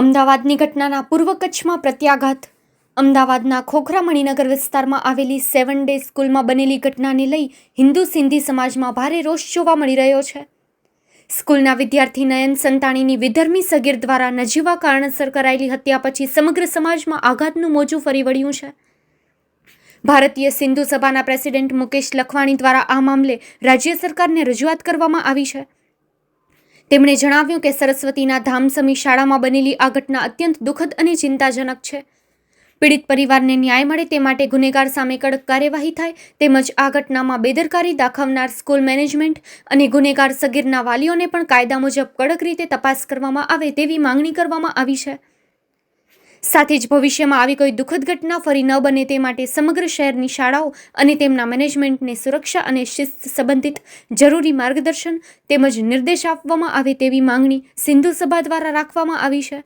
અમદાવાદની ઘટનાના પૂર્વ કચ્છમાં પ્રત્યાઘાત. અમદાવાદના ખોખરા મણિનગર વિસ્તારમાં આવેલી સેવન ડે સ્કૂલમાં બનેલી ઘટનાને લઈ હિન્દુ સિંધી સમાજમાં ભારે રોષ જોવા મળી રહ્યો છે. સ્કૂલના વિદ્યાર્થી નયન સંતાણીની વિધર્મી સગીર દ્વારા નજીવા કારણસર કરાયેલી હત્યા પછી સમગ્ર સમાજમાં આઘાતનું મોજું ફરી વળ્યું છે. ભારતીય સિંધુ સભાના પ્રેસિડેન્ટ મુકેશ લખવાણી દ્વારા આ મામલે રાજ્ય સરકારને રજૂઆત કરવામાં આવી છે. તેમણે જણાવ્યું કે સરસ્વતીના ધામસમી શાળામાં બનેલી આ ઘટના અત્યંત દુઃખદ અને ચિંતાજનક છે. પીડિત પરિવારને ન્યાય મળે તે માટે ગુનેગાર સામે કડક કાર્યવાહી થાય તેમજ આ ઘટનામાં બેદરકારી દાખવનાર સ્કૂલ મેનેજમેન્ટ અને ગુનેગાર સગીરના વાલીઓને પણ કાયદા મુજબ કડક રીતે તપાસ કરવામાં આવે તેવી માંગણી કરવામાં આવી છે. સાથે જ ભવિષ્યમાં આવી કોઈ દુઃખદ ઘટના ફરી ન બને તે માટે સમગ્ર શહેરની શાળાઓ અને તેમના મેનેજમેન્ટને સુરક્ષા અને શિસ્ત સંબંધિત જરૂરી માર્ગદર્શન તેમજ નિર્દેશ આપવામાં આવે તેવી માંગણી સિંધુ સભા દ્વારા રાખવામાં આવી છે.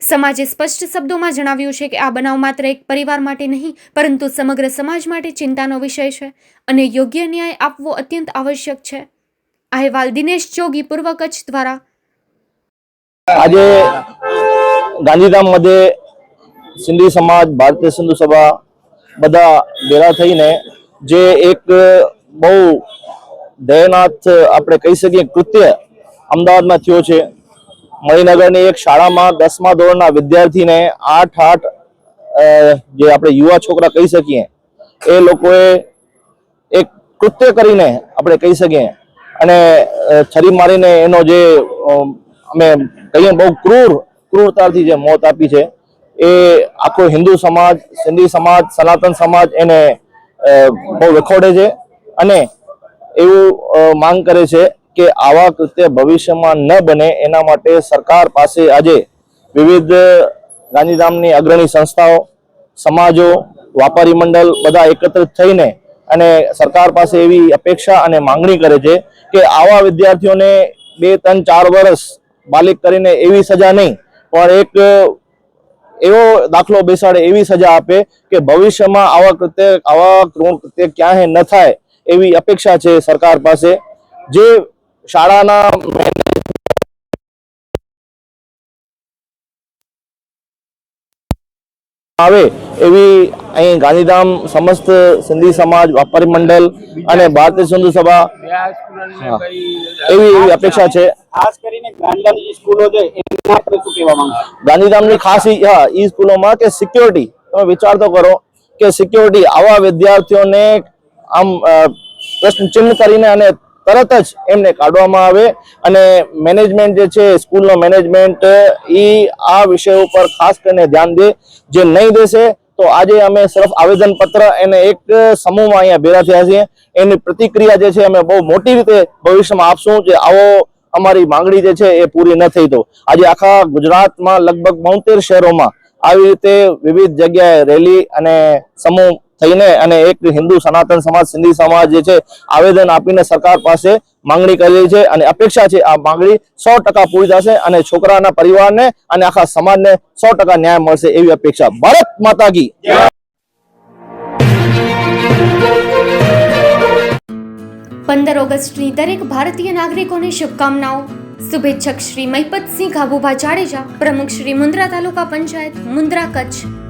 સમાજે સ્પષ્ટ શબ્દોમાં જણાવ્યું છે કે આ બનાવ માત્ર એક પરિવાર માટે નહીં, પરંતુ સમગ્ર સમાજ માટે ચિંતાનો વિષય છે અને યોગ્ય ન્યાય આપવો અત્યંત આવશ્યક છે. અહેવાલ દિનેશ જોગી પૂર્વ કચ્છ દ્વારા. આજે गांधीधाममध्ये सिंधी સમાજ, ભારતીય સિંધુ સભા બધા ભેગા થઈને જે એક બહુ દયનાથ આપણે કહી શકીએ કૃત્ય અમદાવાદમાં થયો છે. મણિનગરની એક શાળામાં દસમા ધોરણના વિદ્યાર્થીને આઠ આઠ જે આપણે યુવા છોકરા કહી શકીએ, એ લોકોએ એક કૃત્ય કરીને આપણે કહી શકીએ. અને છરી મારીને એનો જે અમે કહીએ બહુ ક્રૂર ક્રૂરતાથી જે મોત આપી છે, એ આખો હિન્દુ સમાજ, સિંધી સમાજ, સનાતન સમાજ એને બહુ વખોડે છે અને એવું માંગ કરે છે કે આવા કૃત્ય ભવિષ્યમાં ન બને એના માટે સરકાર પાસે આજે વિવિધ ગાંધીધામની અગ્રણી સંસ્થાઓ, સમાજો વ્યાપારી મંડળ બધા એકત્રિત થઈને અને સરકાર પાસે એવી અપેક્ષા અને માંગણી કરે છે કે આવા વિદ્યાર્થીઓને બે, ત્રણ, ચાર વર્ષ બાલિક કરીને એવી સજા નહીં પણ એક એવો દાખલો બેસાડે, એવી સજા આપે કે ભવિષ્યમાં આવા કૃત્ય આવા ક્રૂર કૃત્ય ક્યાંય ન થાય એવી અપેક્ષા છે સરકાર પાસે. જે શાળાના આવે એવી અહીં ગાંધીધામ સમસ્ત સિંધી સમાજ વ્યાપારી મંડળ અને ભારતીય સિંધુ સભા એવી એવી અપેક્ષા છે. ખાસ કરીને ગાંધીધામ જે સ્કૂલો છે એના આપણે શું કહેવા માંગો ગાંધીધામની ખાસ ઈ- હા ઈ સ્કૂલોમાં કે સિક્યોરિટી તમે વિચાર તો કરો કે સિક્યોરિટી આવા વિદ્યાર્થીઓને આમ પ્રશ્ન ચિહ્ન કરીને અને તરત જ એમને કાઢવામાં આવે અને મેનેજમેન્ટ જે છે સ્કૂલનો મેનેજમેન્ટ ઈ આ વિષય ઉપર ખાસ કરીને ધ્યાન દે. જે નહીં દેશે, તો આજે અમે સરફ આવેદન પત્ર એને એક સમૂહમાં અહીંયા ભેગા થયા છીએ. એની પ્રતિક્રિયા જે છે, અમે બહુ મોટી રીતે ભવિષ્યમાં આપશું જે આવો અમારી માંગણી જે છે, એ પૂરી ન થઈ તો. આજે આખા ગુજરાતમાં લગભગ બોતેર શહેરોમાં આવી રીતે વિવિધ જગ્યાએ રેલી અને સમૂહ થઈને અને એક હિન્દુ સનાતન સમાજ, સિંધી સમાજ જે છે, આવેદન આપીને સરકાર પાસે માંગણી કરી છે અને અપેક્ષા છે આ માંગણી સો પૂરી થશે અને છોકરાના પરિવારને અને આખા સમાજને સો ન્યાય મળશે એવી અપેક્ષા. ભારત માતા કી. પંદર ઓગસ્ટની દરેક ભારતીય નાગરિકોને શુભકામનાઓ. શુભેચ્છક શ્રી મહિપતસિંહ ખાબુભા જાડેજા, પ્રમુખ શ્રી મુન્દ્રા તાલુકા પંચાયત, મુન્દ્રા કચ્છ.